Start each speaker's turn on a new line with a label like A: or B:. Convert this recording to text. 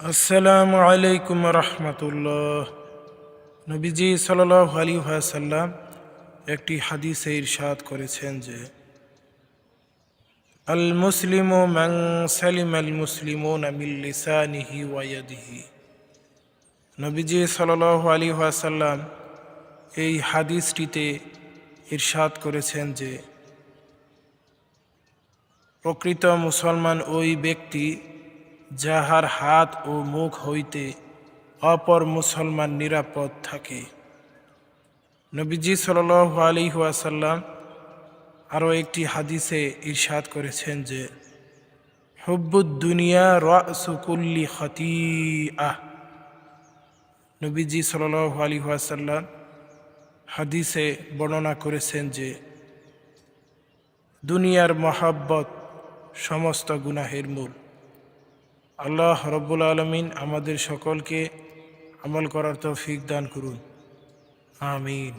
A: আসসালামু আলাইকুম রহমতুল্লাহ। নবীজি সাল্লাহ আলী সাল্লাম একটি হাদিসে ইরশাদ করেছেন যে আল মুসলিম ম্যাং সালিম আল মুসলিম লিসানিহি ওয়াইদিহি নবীজি সাল্লাহ আলী সাল্লাম এই হাদিসটিতে ইরশাদ করেছেন যে, প্রকৃত মুসলমান ওই ব্যক্তি যাহার হাত ও মুখ হইতে অপর মুসলমান নিরাপদ থাকে। নবীজি সাল আলী ওয়াসাল্লাম আরও একটি হাদিসে ইরশাদ করেছেন যে, হব্বুদ দুনিয়া রাসুকুল্লি খতি আহ নবীজি সাল আলী ওয়াসাল্লাম হাদিসে বর্ণনা করেছেন যে, দুনিয়ার মহাব্বত সমস্ত গুনাহের মূল। আল্লাহ রব্বুল আলমিন আমাদের সকলকে আমল করার তৌফিক দান করুন। আমিন।